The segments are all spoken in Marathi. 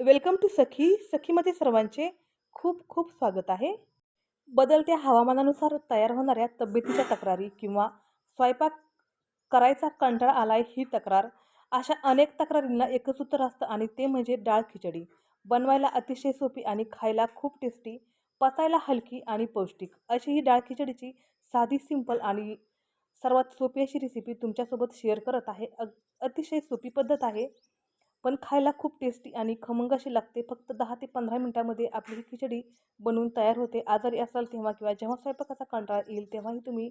वेलकम टू सखी. सखीमध्ये सर्वांचे खूप खूप स्वागत आहे. बदलत्या हवामानानुसार तयार होणाऱ्या तब्येतीच्या तक्रारी किंवा स्वयंपाक करायचा कंटाळा आलाय ही तक्रार. अशा अनेक तक्रारींना एकच उत्तर असतं आणि ते म्हणजे डाळ खिचडी. बनवायला अतिशय सोपी आणि खायला खूप टेस्टी पचायला हलकी आणि पौष्टिक. अशी ही डाळ खिचडीची साधी सिंपल आणि सर्वात सोपी अशी रेसिपी तुमच्यासोबत शेअर करत आहे. अग अतिशय सोपी पद्धत आहे. पण खायला खूप टेस्टी आणि खमंग अशी लागते. फक्त दहा ते पंधरा मिनटामध्ये आपली ही खिचडी बनवून तयार होते. आजारी असाल तेव्हा किंवा जेव्हा स्वयंपाकाचा कंटाळा येईल तेव्हाही तुम्ही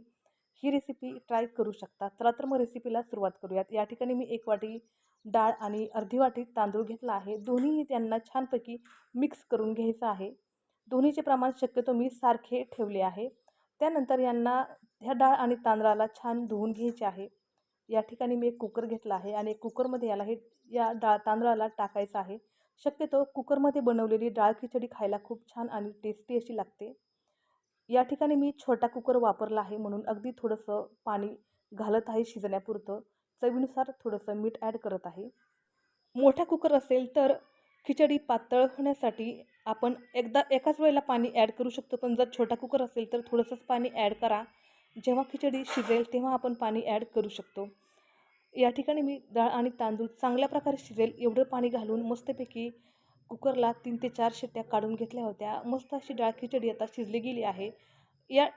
ही रेसिपी ट्राय करू शकता. चला तर मग रेसिपीला सुरुवात करूयात. या ठिकाणी मी एक वाटी डाळ आणि अर्धी वाटी तांदूळ घेतला आहे. दोन्ही त्यांना छानपैकी मिक्स करून घ्यायचं आहे. दोन्हीचे प्रमाण शक्यतो मी सारखे ठेवले आहे. त्यानंतर यांना ह्या डाळ आणि तांदळाला छान धुवून घ्यायचे आहे. या ठिकाणी मी एक कुकर घेतला आहे आणि कुकरमध्ये याला हे या डाळ तांदळाला टाकायचं आहे. शक्यतो कुकरमध्ये बनवलेली डाळ खिचडी खायला खूप छान आणि टेस्टी अशी लागते. या ठिकाणी मी छोटा कुकर वापरला आहे म्हणून अगदी थोडंसं पाणी घालत आहे शिजण्यापुरतं. चवीनुसार थोडंसं मीठ ॲड करत आहे. मोठा कुकर असेल तर खिचडी पातळ होण्यासाठी आपण एकदा एकाच वेळेला पाणी ॲड करू शकतो पण जर छोटा कुकर असेल तर थोडंसंच पाणी ॲड करा. जेव्हा खिचडी शिजेल तेव्हा आपण पाणी ॲड करू शकतो. या ठिकाणी मी डाळ आणि तांदूळ चांगल्या प्रकारे शिजेल एवढं पाणी घालून मस्तपैकी कुकरला तीन ते चार शिट्ट्या काढून घेतल्या होत्या. मस्त अशी डाळ खिचडी आता शिजली गेली आहे. या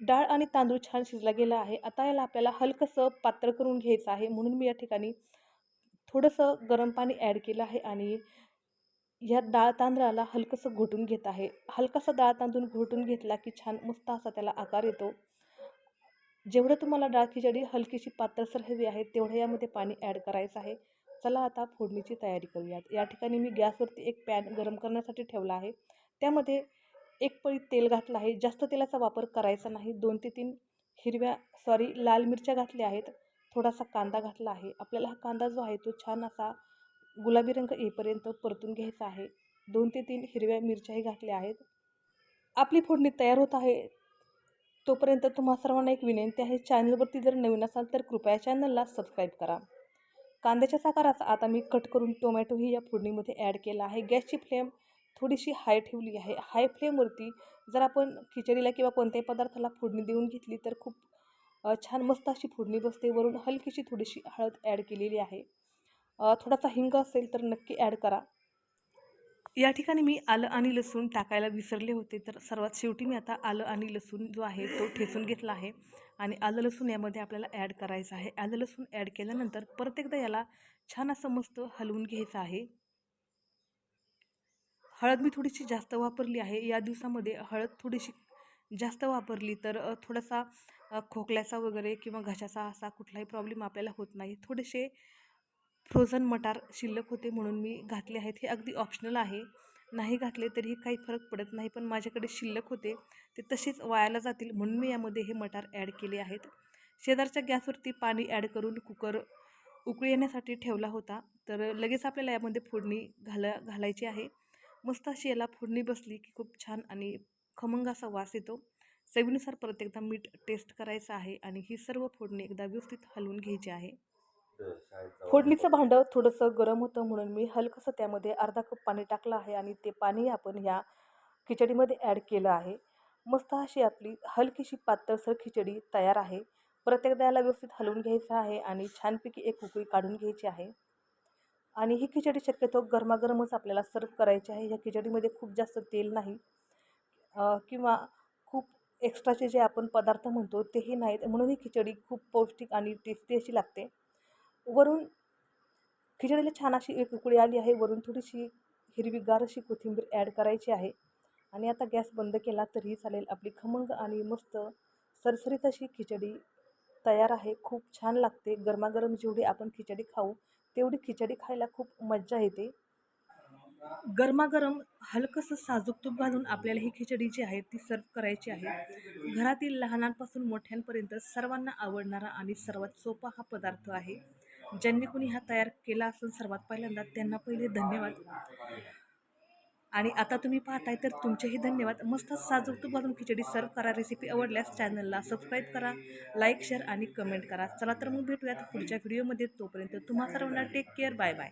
डाळ आणि तांदूळ छान शिजला गेला आहे. आता याला आपल्याला हलकंसं पात्र करून घ्यायचं आहे. म्हणून मी या ठिकाणी थोडंसं गरम पाणी ॲड केलं आहे आणि ह्या डाळ तांदळाला हलकंसं घोटून घेत आहे. हलकासा डाळ तांदूळ घोटून घेतला की छान मस्त असा त्याला आकार येतो. जेवढं तुम्हाला डाळ खिचडी हलकीशी पातळसर हवी आहे तेवढं यामध्ये पाणी ॲड करायचं आहे. चला आता फोडणीची तयारी करूयात. या ठिकाणी मी गॅसवरती एक पॅन गरम करण्यासाठी ठेवला आहे. त्यामध्ये एक पळी तेल घातलं आहे. जास्त तेलाचा वापर करायचा नाही. दोन ते तीन हिरव्या सॉरी लाल मिरच्या घातल्या आहेत. थोडासा कांदा घातला आहे. आपल्याला हा कांदा जो आहे तो छान असा गुलाबी रंग येईपर्यंत परतून घ्यायचा आहे. दोन ते तीन हिरव्या मिरच्याही घातल्या आहेत. आपली फोडणी तयार होत आहे. तोपर्यंत तुम्हा सर्वांना एक विनंती आहे चॅनलवरती जर नवीन असाल तर कृपया चॅनलला सबस्क्राईब करा. कांद्याच्या साकाराचा आता मी कट करून टोमॅटोही या फोडणीमध्ये ॲड केला आहे. गॅसची फ्लेम थोडीशी हाय ठेवली आहे. हाय फ्लेमवरती जर आपण खिचडीला किंवा कोणत्याही पदार्थाला फोडणी देऊन घेतली तर खूप छान मस्त अशी फोडणी बसते. वरून हलकीशी थोडीशी हळद ॲड केलेली आहे. थोडासा हिंग असेल तर नक्की ॲड करा. या ठिकाणी मी आलं आणि लसूण टाकायला विसरले होते. तर सर्वात शेवटी मी आता आलं आणि लसूण जो आहे तो ठेचून घेतला आहे. आणि आलं लसूण यामध्ये आपल्याला ॲड करायचं आहे. आलं लसूण ॲड केल्यानंतर परत एकदा याला छान असं मस्त हलवून घ्यायचं आहे. हळद मी थोडीशी जास्त वापरली आहे. या दिवसामध्ये हळद थोडीशी जास्त वापरली तर थोडासा खोकल्याचा वगैरे किंवा घशाचा असा कुठलाही प्रॉब्लेम आपल्याला होत नाही. थोडेसे फ्रोझन मटार शिल्लक होते म्हणून मी घातले आहेत. हे अगदी ऑप्शनल आहे. नाही घातले तरीही काही फरक पडत नाही पण माझ्याकडे शिल्लक होते. ते तसेच वायाला जातील म्हणून मी यामध्ये हे मटार ॲड केले आहेत. शेजारच्या गॅसवरती पाणी ॲड करून कुकर उकळी येण्यासाठी ठेवला होता. तर लगेच आपल्याला यामध्ये फोडणी घाला घालायची आहे. मस्त अशी याला फोडणी बसली की खूप छान आणि खमंग असा वास येतो. चवीनुसार परत एकदा मीठ टेस्ट करायचं आहे आणि ही सर्व फोडणी एकदा व्यवस्थित हलवून घ्यायची आहे. फोडणीचं भांडं थोडंसं गरम होतं म्हणून मी हलकंसं त्यामध्ये अर्धा कप पाणी टाकलं आहे आणि ते पाणी आपण ह्या खिचडीमध्ये ॲड केलं आहे. मस्त अशी आपली हलकीशी पातळसर खिचडी तयार आहे. परत एकदा याला व्यवस्थित हलवून घ्यायचं आहे आणि छानपैकी एक उकळी काढून घ्यायची आहे. आणि ही खिचडी शक्यतो गरमागरमच आपल्याला सर्व करायची आहे. ह्या खिचडीमध्ये खूप जास्त तेल नाही किंवा खूप एक्स्ट्राचे जे आपण पदार्थ म्हणतो तेही नाहीत. म्हणून ही खिचडी खूप पौष्टिक आणि टेस्टी अशी लागते. वरून खिचडीला छान अशी एक उकळी आली आहे. वरून थोडीशी हिरवीगार अशी कोथिंबीर ॲड करायची आहे. आणि आता गॅस बंद केला तरीही चालेल. आपली खमंग आणि मस्त सरसरीत अशी खिचडी तयार आहे. खूप छान लागते. गरमागरम जेवढी आपण खिचडी खाऊ तेवढी खिचडी खायला खूप मज्जा येते. गरमागरम हलकंसं साजूक तूप घालून आपल्याला ही खिचडी जी आहे ती सर्व करायची आहे. घरातील लहानांपासून मोठ्यांपर्यंत सर्वांना आवडणारा आणि सर्वात सोपा हा पदार्थ आहे. ज्यांनी कुणी हा तयार केला असेल सर्वात पहिल्यांदा त्यांना पहिले धन्यवाद. आणि आता तुम्ही पाहताय तर तुमचेही धन्यवाद. मस्त साजूक तूप खिचडी सर्व करा रेसिपी आवडल्यास चॅनलला सबस्क्राईब करा लाईक शेअर आणि कमेंट करा. चला तर मग भेटूयात पुढच्या व्हिडिओमध्ये तोपर्यंत तुम्हा सर्वांना टेक केअर बाय बाय